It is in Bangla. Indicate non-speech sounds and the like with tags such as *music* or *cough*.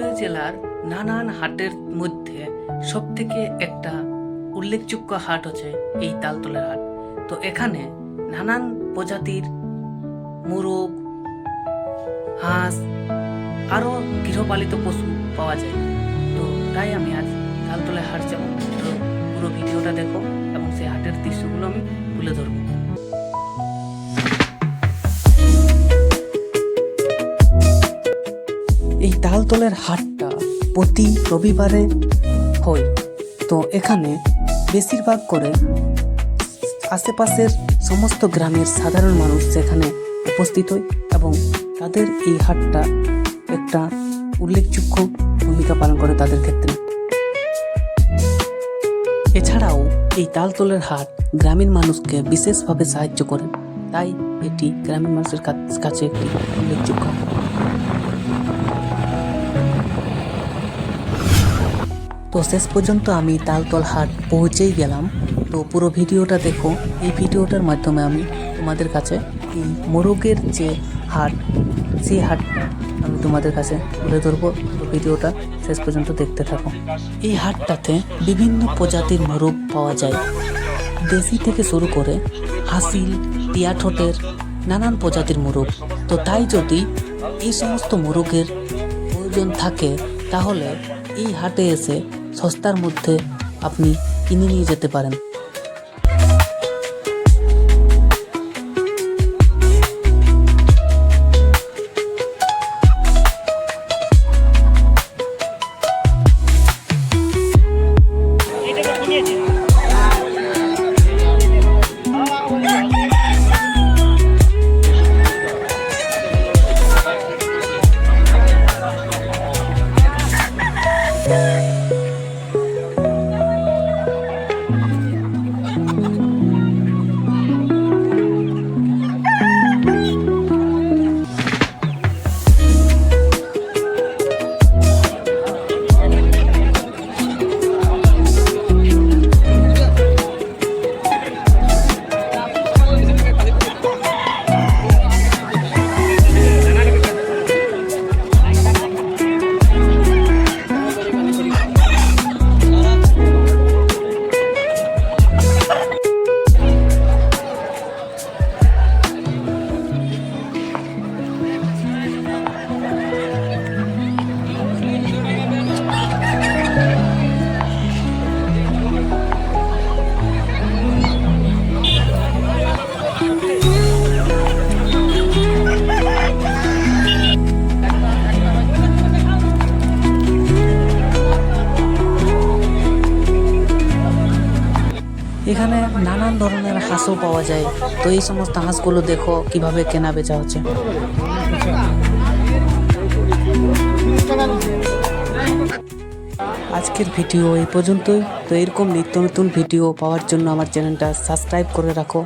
পুরুলিয়া জেলার নানান হাটের মধ্যে সব থেকে একটা উল্লেখযোগ্য হাট হচ্ছে এই তালতলের হাট। তো এখানে নানান প্রজাতির মোরগ, হাঁস, আরও গৃহপালিত পশু পাওয়া যায়। তো তাই আমি আজ তালতলে হাট তো পুরো ভিডিওটা দেখো এবং সেই হাটের দৃশ্যগুলো আমি তুলে ধরবো। এই তালতলের হাটটা প্রতি রবিবারে হয়। তো এখানে বেশিরভাগ করে আশেপাশের সমস্ত গ্রামের সাধারণ মানুষ সেখানে উপস্থিত হয় এবং তাদের এই হাটটা একটা উল্লেখযোগ্য ভূমিকা পালন করে তাদের ক্ষেত্রে। এছাড়াও এই তালতলের হাট গ্রামীণ মানুষকে বিশেষভাবে সাহায্য করে। তাই এটি গ্রামীণ মানুষের কাছে একটি উল্লেখযোগ্য তো শেষ পর্যন্ত আমি তালতল হাট পৌঁছেই গেলাম। তো পুরো ভিডিওটা দেখো। এই ভিডিওটার মাধ্যমে আমি তোমাদের কাছে এই মোরগের যে হাট সেই হাটটা আমি তোমাদের কাছে তুলে ধরবো। ভিডিওটা শেষ পর্যন্ত দেখতে থাকো। এই হাটটাতে বিভিন্ন প্রজাতির মোরগ পাওয়া যায়। দেশি থেকে শুরু করে হাসিল টিয়াঠোটের নানান প্রজাতির মোরগ। তো তাই যদি এই সমস্ত মোরগের প্রয়োজন থাকে, তাহলে এই হাটে এসে সস্তার মধ্যে আপনি কিনে নিয়ে যেতে পারেন। *laughs* এখানে নানান ধরনের হাঁসও পাওয়া যায়। তো এই সমস্ত হাঁসগুলো দেখো কীভাবে কেনা বেচা হচ্ছে। আজকের ভিডিও এই পর্যন্তই। তো এরকম নিত্য নতুন ভিডিও পাওয়ার জন্য আমার চ্যানেলটা সাবস্ক্রাইব করে রাখো।